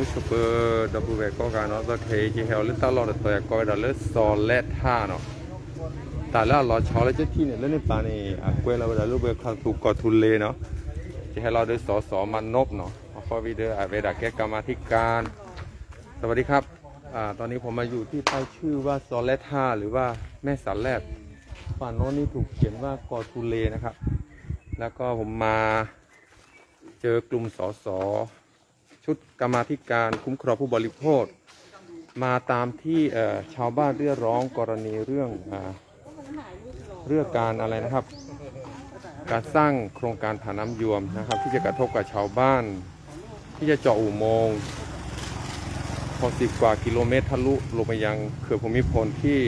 มุสเปอร์ดับเบิลก็การเนาะตะเคจีเฮลลิตลอดตัวก็ได้เลยซอลเลท่าเนาะแต่แล้วเราชอเลยจะที่เนี่ยเล่นในปานี่อะกวเราได้รูปเบอร์คันถูกกอทุนเลยเนาะจีให้เราได้สอสอมันนบเนาะขอวิดีโออะเวดาแกกรรมาธิการ สวัสดีครับอ่าตอนนี้ผมมาอยู่ที่ป้ายชื่อว่าซอลเลท่าหรือว่าแม่สันแลบฝั่งโน้นนี่ถูกเขียนว่ากอทุนเลนะครับ แล้วก็ผมมาเจอกลุ่มสอส ชุดกรรมาธิการคุ้มครองผู้บริโภค มาตามที่ชาวบ้านเรียกร้องกรณีเรื่องอเรื่องการอะไรนะครับ การสร้างโครงการผ่าน้ำยวมนะครับ ที่จะกระทบกับชาวบ้าน ที่จะเจาะอุโมงค์พอสิบกว่ากิโลเมตรทะลุลงไปยังเขื่อนภูมิพลที่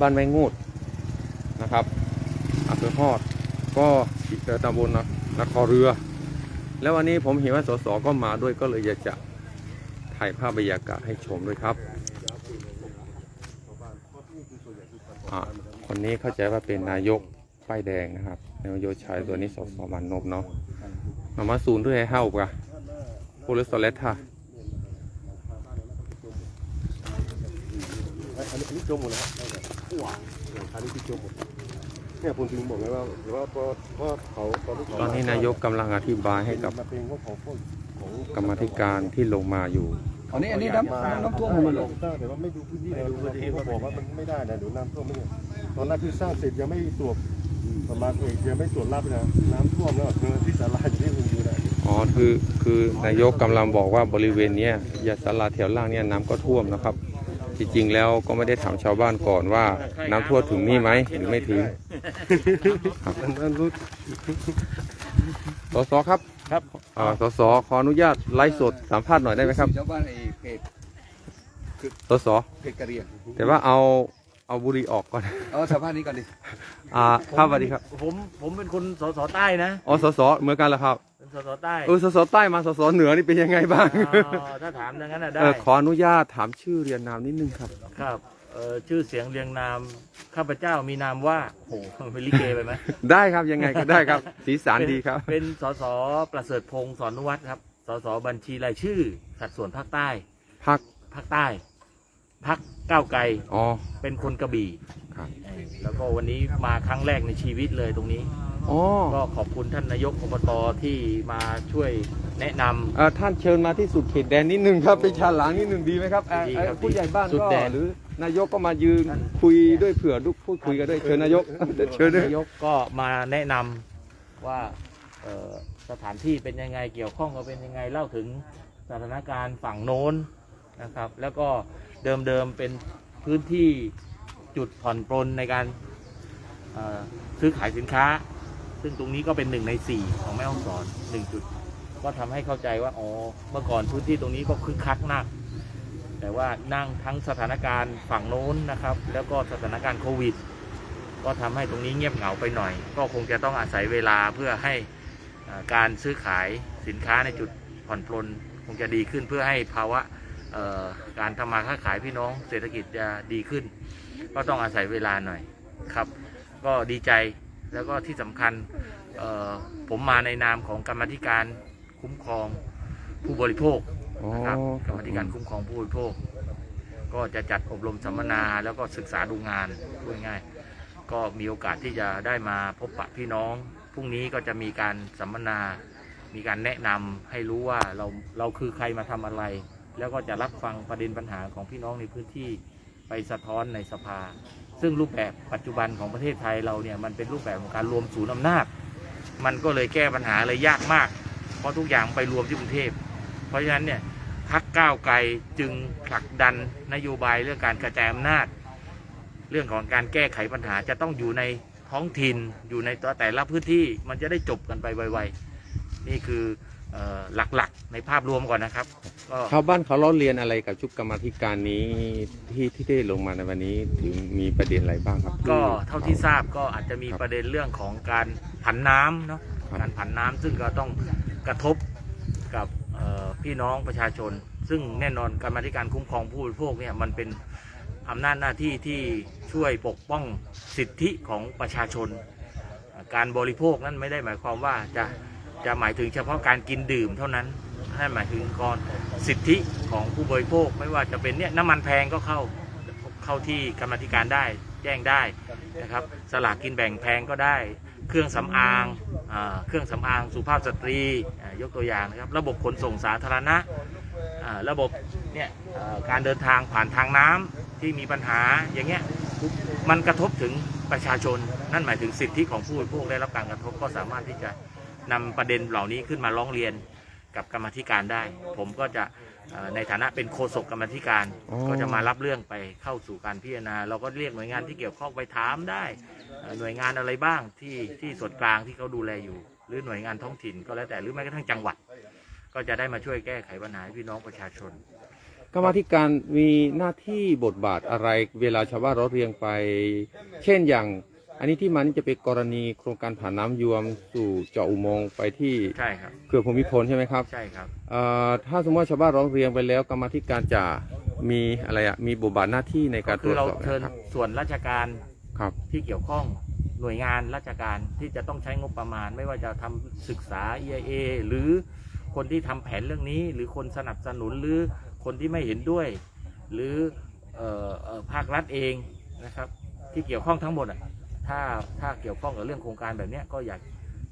บ้านแมงูดนะครับอำเภอฮอดก็ตำบลนะนครเรือ แล้ววันนี้ผมเห็นว่าสสก็มาด้วยก็เลยอยากจะถ่ายภาพบรรยากาศให้ชมด้วยครับอะคนนี้เข้าใจว่าเป็นนายกป้ายแดงนะครับนายกชายตัวนี้สสมันนบเนาะมามาศูนย์ด้วยให้เฮ้ากะโพลิสเลตค่ะอันนี้จมหมดแล้วครับว้าวอันนี้จมหมด เนี่ยผมถึงบอกไงว่าหรือว่าเพราะเพราะเขาตอนที่เขาตอนนี้นายกกำลังอธิบายให้กับมาเป็นว่าของพวกของกรรมาธิการที่ลงมาอยู่ อันนี้อันนี้น้ำน้ำท่วมของมันหรอแต่ว่าไม่ดูพื้นที่เลยดูพื้นที่เขาบอกว่ามันไม่ได้นะเดี๋ยวน้ำท่วมไม่เนี่ยตอนนั้นคือสร้างเสร็จยังไม่ตรวจประมาณเอกยังไม่ตรวจรับเลยนะน้ำท่วมแล้วเจอที่ศาลาอยู่ที่คุณอยู่นะอ๋อคือคือนายกกำลังบอกว่าบริเวณเนี้ยยาศาลาแถวล่างเนี่ยน้ำก็ท่วมนะครับ จริงๆแล้วก็ไม่ได้ถามชาวบ้านก่อนว่าน้ำท่วมถึงนี่ไหมหรือไม่ถึงนั่นรู้สสครับครับ อ่าสสขออนุญาตไลฟ์สดสัมภาษณ์หน่อยได้ไหมครับชาวบ้านไอ้เพจสสเพจกะเหรียงแต่ว่าเอาเอาบุหรี่ออกก่อนเอาสัมภาษณ์นี้ก่อนดิอ่าครับสวัสดีครับผมผมเป็นคนสสใต้นะอ๋อสสเหมือนกันเหรอครับเป็น สสใต้เออสสใต้มาสสเหนือนี่เป็นยังไงบ้างอ๋อถ้าถามดังนั้นน่ะได้เออขออนุญาตถามชื่อเรียนนามนิดนึงครับ ครับเอ่อชื่อเสียงเรียงนามข้าพเจ้ามีนามว่าโหเป็นลิเกไปไหมได้ครับยังไงก็ได้ครับ สีสันดีครับ เป็นสสประเสริฐพงศ์สอนนุวัฒน์ครับสสบัญชีรายชื่อ สัดส่วนภาคใต้พักภาคใต้พักก้าวไกลอ๋อเป็นคนกระบี่ครับเออแล้วก็วันนี้มาครั้งแรกในชีวิตเลยตรงนี้ อ๋อก็ขอบคุณท่านนายกอบตที่มาช่วยแนะนำเอ่อท่านเชิญมาที่สุดเขตแดนนิดนึงครับไปชาหลังนิดนึงดีไหมครับเอ่อดีเอ่อครับผู้ใหญ่บ้านสุดก็แดน หรือนายกก็มายืนคุยด้วยเผื่อลูกพูดคุยกันด้วยเชิญนายกเชิญด้วยนายกก็มาแนะนำว่าเอ่อสถานที่เป็นยังไงเกี่ยวข้องกับเป็นยังไงเล่าถึงสถานการณ์ฝั่งโน้นนะครับ แล้วก็เดิมๆเป็นพื้นที่จุดผ่อนปลนในการเอ่อซื้อขายสินค้า ซึ่งตรงนี้ก็เป็นหนึ่งในสี่ของแม่ฮ่องสอนหนึ่งจุด ก็ทำให้เข้าใจว่าอ๋อเมื่อก่อนพื้นที่ตรงนี้ก็คึกคักมากแต่ว่านั่งทั้งสถานการณ์ฝั่งโน้นนะครับ แล้วก็สถานการณ์โควิด ก็ทำให้ตรงนี้เงียบเหงาไปหน่อย ก็คงจะต้องอาศัยเวลาเพื่อให้การซื้อขายสินค้าในจุดผ่อนปลนคงจะดีขึ้นเพื่อให้ภาวะการทำมาค้าขายพี่น้องเศรษฐกิจจะดีขึ้น ก็ต้องอาศัยเวลาหน่อยครับ ก็ดีใจ แล้วก็ที่สำคัญเอ่อผมมาในนามของกรรมาธิการคุ้มครองผู้บริโภคอ๋อนะครับกรรมาธิการคุ้มครองผู้บริโภค ก็จะจัดอบรมสัมมนาแล้วก็ศึกษาดูงานพูดง่ายๆก็มีโอกาสที่จะได้มาพบปะพี่น้องพรุ่งนี้ก็จะมีการสัมมนา มีการแนะนำให้รู้ว่าเราเราคือใครมาทำอะไร แล้วก็จะรับฟังประเด็นปัญหาของพี่น้องในพื้นที่ไปสะท้อนในสภา ซึ่งรูปแบบปัจจุบันของประเทศไทยเราเนี่ยมันเป็นรูปแบบของการรวมศูนย์อำนาจ มันก็เลยแก้ปัญหาเลยยากมาก เพราะทุกอย่างไปรวมที่กรุงเทพ เพราะฉะนั้นเนี่ยพักก้าวไกลจึงผลักดันนโยบายเรื่องการกระจายอำนาจ เรื่องของการแก้ไขปัญหาจะต้องอยู่ในท้องถิ่นอยู่ในตัวแต่ละพื้นที่มันจะได้จบกันไปไวๆนี่คือเอ่อ หลักๆ ในภาพรวมก่อนนะครับก็ชาวบ้านเขาล้อเรียนอะไรกับชุดกรรมาธิการนี้ที่ที่ได้ลงมาในวันนี้ถึงมีประเด็นอะไรบ้างครับ ก็เท่าที่ทราบก็อาจจะมีประเด็นเรื่องของการผันน้ำเนาะครับการผันน้ำซึ่งก็ต้องกระทบกับเอ่อพี่น้องประชาชน ซึ่งแน่นอนการมาธิการคุ้มครองผู้บริโภคเนี่ยมันเป็นอำนาจหน้าที่ที่ช่วยปกป้องสิทธิของประชาชน การบริโภคนั้นไม่ได้หมายความว่าจะ จะหมายถึงเฉพาะการกินดื่มเท่านั้นให้หมายถึงกรสิทธิของผู้บริโภค ไม่ว่าจะเป็นเนี่ยน้ำมันแพงก็เข้าเข้าที่กรรมธิการได้แจ้งได้นะครับสลากกินแบ่งแพงก็ได้ เครื่องสำอางอเครื่องสำอางสุภาพสตรียกตัวอย่างนะครับ ระบบขนส่งสาธารณะระบบเนี่ยการเดินทางผ่านทางน้ำที่มีปัญหาอย่างเงี้ยมันกระทบถึงประชาชน นั่นหมายถึงสิทธิของผู้บริโภคได้รับการกระทบก็สามารถที่จะ นำประเด็นเหล่านี้ขึ้นมาร้องเรียนกับกรรมาธิการได้ ผมก็จะเอ่อในฐานะเป็นโฆษกกรรมาธิการ อ๋อ ก็จะมารับเรื่องไปเข้าสู่การพิจารณา เราก็เรียกหน่วยงานที่เกี่ยวข้องไปถามได้เอ่อหน่วยงานอะไรบ้างที่ที่ส่วนกลางที่เขาดูแลอยู่ หรือหน่วยงานท้องถิ่นก็แล้วแต่หรือแม้กระทั่งจังหวัด ก็จะได้มาช่วยแก้ไขปัญหาให้พี่น้องประชาชน กรรมาธิการมีหน้าที่บทบาทอะไร เวลาชาวบ้านร้องเรียนไป เช่นอย่าง อันนี้ที่มานี่จะเป็นกรณีโครงการผ่านน้ำยวมสู่เจาะอุโมงค์ไปที่ใช่ครับ เขื่อนภูมิพลใช่ไหมครับใช่ครับ เอ่อถ้าสมมติว่าชาวบ้านร้องเรียนไปแล้วกรรมาธิการจะมีอะไรอะมีบทบาทหน้าที่ในการตคืรอวจเราสอบเชิญนะครับส่วนราชการครับ ที่เกี่ยวข้องหน่วยงานราชการที่จะต้องใช้งบประมาณ ไม่ว่าจะทำศึกษา EIA หรือคนที่ทำแผนเรื่องนี้ หรือคนสนับสนุนหรือคนที่ไม่เห็นด้วย หรือเอ่อเอ่อภาครัฐเองนะครับ ที่เกี่ยวข้องทั้งหมดอะ ถ้าถ้าเกี่ยวข้องกับเรื่องโครงการแบบนี้ก็อยาก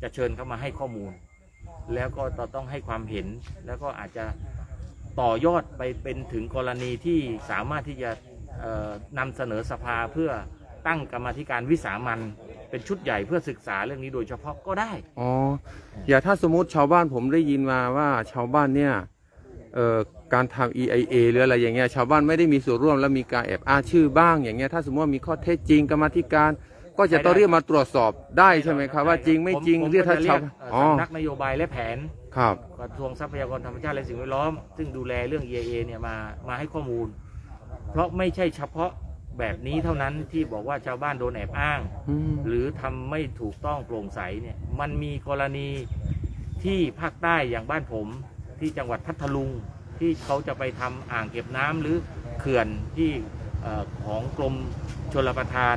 จะเชิญเข้ามาให้ข้อมูล แล้วก็ต้องให้ความเห็นแล้วก็อาจจะต่อยอดไปเป็นถึงกรณีที่สามารถที่จะนำเสนอสภาเพื่อตั้งกรรมธิการวิสามันเป็นชุดใหญ่เพื่อศึกษาเรื่องนี้โดยเฉพาะก็ได้ อ๋อ อย่าถ้าสมมติชาวบ้านผมได้ยินมาว่าชาวบ้านเนี่ยการทำ EIA หรืออะไรอย่างเงี้ยชาวบ้านไม่ได้มีส่วนร่วมแล้วมีการแอบอ้างชื่อบ้างอย่างเงี้ยถ้าสมมติว่ามีข้อเท็จจริงกรรมธิการ ก็จะต้องเรียกมาตรวจสอบได้ใช่ไหมครับ ว่าจริงไม่จริงผผเรียกถ้าจะชาวเอ่ออ๋อสำนักนโยบายและแผนครับกระทรวงทรัพยากรธรรมชาติและสิ่งแวดล้อม ซึ่งดูแลเรื่อง EIA เนี่ยมามาให้ข้อมูล เพราะไม่ใช่เฉพาะแบบนี้เท่านั้นที่บอกว่าชาวบ้านโดนแอบอ้างอืมหรือทำไม่ถูกต้องโปร่งใสเนี่ยมันมีกรณีที่ภาคใต้อย่างบ้านผม ที่จังหวัดพัทลุงที่เขาจะไปทำอ่างเก็บน้ำหรือเขื่อนที่เอ่อของกรมชลประทาน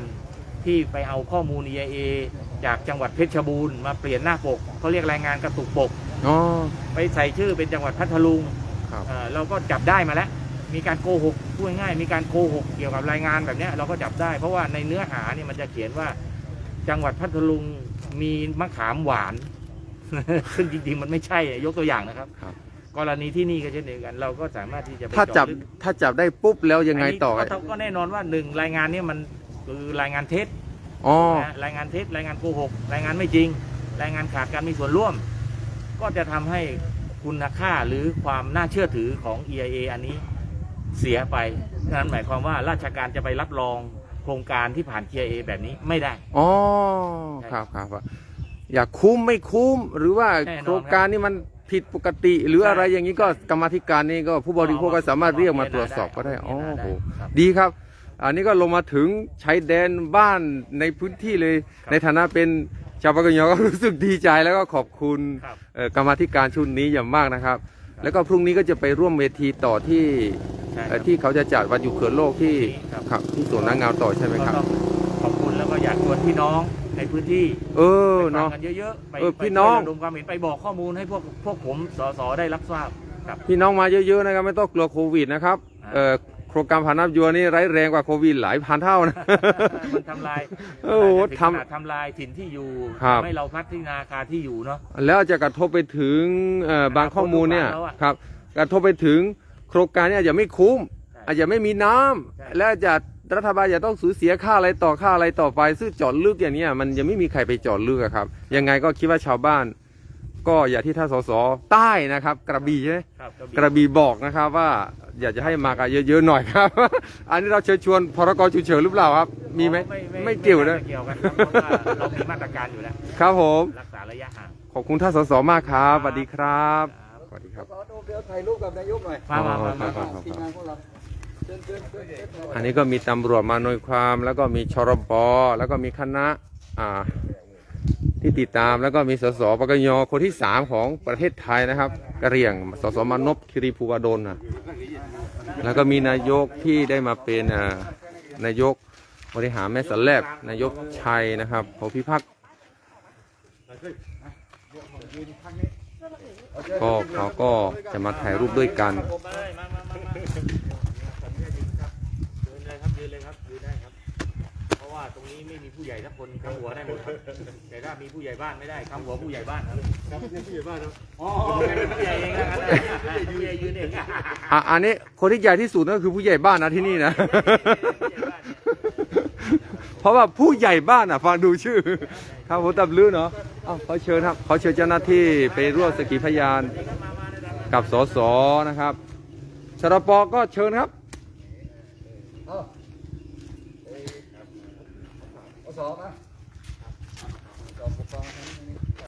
ที่ไปเอาข้อมูล EIA จากจังหวัดเพชรบูรณ์มาเปลี่ยนหน้าปกเขาเรียกรายงานกระตุกปก อ๋อ ไปใส่ชื่อเป็นจังหวัดพัทลุงครับ เอ่อเราก็จับได้มาแล้ว มีการโกหกพูดง่ายๆมีการโกหกเกี่ยวกับรายงานแบบเนี้ยเราก็จับได้ เพราะว่าในเนื้อหาเนี่ยมันจะเขียนว่า จังหวัดพัทลุงมีมะขามหวาน ซึ่งจริงๆมันไม่ใช่อะยกตัวอย่างนะครับ ครับ กรณีที่นี่ก็เช่นเดียวกัน เราก็สามารถที่จะไปถ้าจับเะลึกถ้าจับได้ปุ๊บแล้วยังไงต่อนนี้ก็ก็แน่นอนว่าหนึ่งรายงานเนี่ยมัน คือรายงานเท็จอ๋อนะฮะรายงานเท็จรายงานโกหก รายงานไม่จริง รายงานขาดการมีส่วนร่วม ก็จะทำให้คุณค่าหรือความน่าเชื่อถือของ EIA อันนี้เสียไปนั่นหมายความว่าราชการจะไปรับรองโครงการที่ผ่าน EIA แบบนี้ไม่ได้ อ๋อครับครับว่าอยากคุ้มไม่คุ้มหรือว่าแน่นอนโครงการนี้มันผิดปกติ หรืออะไรอย่างนี้ก็กรรมาธิการนี่ก็ผู้บริโภคก็สามารถเรียกมาตรวจสอบก็ได้อ๋อโหครับ ดีครับ อันนี้ก็ลงมาถึงชายแดนบ้านในพื้นที่เลยครับในฐานะเป็นชาวปากกยอก็รู้สึกดีใจแล้วก็ขอบคุณครับเอ่อกรรมาธิการชุดนี้อย่างมากนะครับ แล้วก็พรุ่งนี้ก็จะไปร่วมเวทีต่อที่ใช่เอ่อที่เขาจะจัดวันอยู่เขื่อนโลกที่ครับครับที่สวนนางงามต่อใช่ไหมก็ครับต้องขอบคุณแล้วก็อยากชวนพี่น้องในพื้นที่ เออไปฟังเนาะกันเยอะๆไปเออไปพี่น้องช่วยระดมความเห็นไปบอกข้อมูลให้พวกพวกผมสสได้รับทราบครับพี่น้องมาเยอะๆนะครับไม่ต้องกลัวโควิดนะครับอ่าเอ่อ โครงการผ่านน้ำยัวนี่ร้ายแรงกว่าโควิดหลายพันเท่านะ มันทำลายโอ้โหถึงทำขนาดทำลายถิ่นที่อยู่ครับ ทำให้เราพัฒนาคาที่อยู่เนาะ แล้วจะกระทบไปถึงเอ่อบางข้อมูลเนี่ยคนลูกหลานเราอะครับกระทบไปถึงโครงการเนี่ยอาจจะไม่คุ้มใช่อาจจะไม่มีน้ำใช่ และจะรัฐบาลจะต้องสูญเสียค่าอะไรต่อค่าอะไรต่อไปซึ่งเจอดลึกอย่างเนี้ยมันยังไม่มีใครไปเจอดลึกอะครับยังไงก็คิดว่าชาวบ้าน ก็อย่าที่ท่านสสใต้นะครับ กระบี่ใช่ไหมครับกระบี่บอกนะครับว่าอยากจะให้มากันเยอะๆหน่อยครับ อันนี้เราเชิญชวนพรกฉุกเฉินหรือเปล่าครับ มีไหมไม่เกี่ยวนะไม่เกี่ยวกันครับเพราะว่าเรามีมาตรการอยู่แล้วครับผมรักษาระยะห่างขอบคุณท่านสสมากครับสวัสดีครับสวัสดีครับขอเดี๋ยวถ่ายรูปกับนายกหน่อยมามามามาครับทีมงานพวกเราเชิญเชิญเชิญเชิญอันนี้ก็มีตำรวจมาหน่วยความ แล้วก็มีชรบแล้วก็มีคณะอ่า ที่ติดตามแล้วก็มีสสปกยคนที่สามของประเทศไทยนะครับกระเรียงสสมานพคิริภูวดลนะแล้วก็มีนายกที่ได้มาเป็นนายกบริหารแม่สแลบนายกชัยนะครับโพพิพักษ์ก็เขาก็จะมาถ่ายรูปด้วยกัน ราะว่าตรงนี้ไม่มีผู้ใหญ่สักคนคำหัวได้หมดครับแต่ถ้ามีผู้ใหญ่บ้านไม่ได้คำหัวผู้ใหญ่บ้านครับครับนี่ผู้ใหญ่บ้านนะอ๋อเป็นผู้ใหญ่เองนะครับผู้ใหญ่ยืนเองอะอันนี้คนที่ใหญ่ที่สุดก็คือผู้ใหญ่บ้านนะที่นี่นะ เพราะว่าผู้ใหญ่บ้านอะฟังดูชื่อ ครับผมตับลื้อเนาะเอ้าเขาเชิญครับเขาเชิญเจ้าหน้าที่ไปร่วมสกขีพยานกับสสนะครับชรปก็เชิญครับ เอ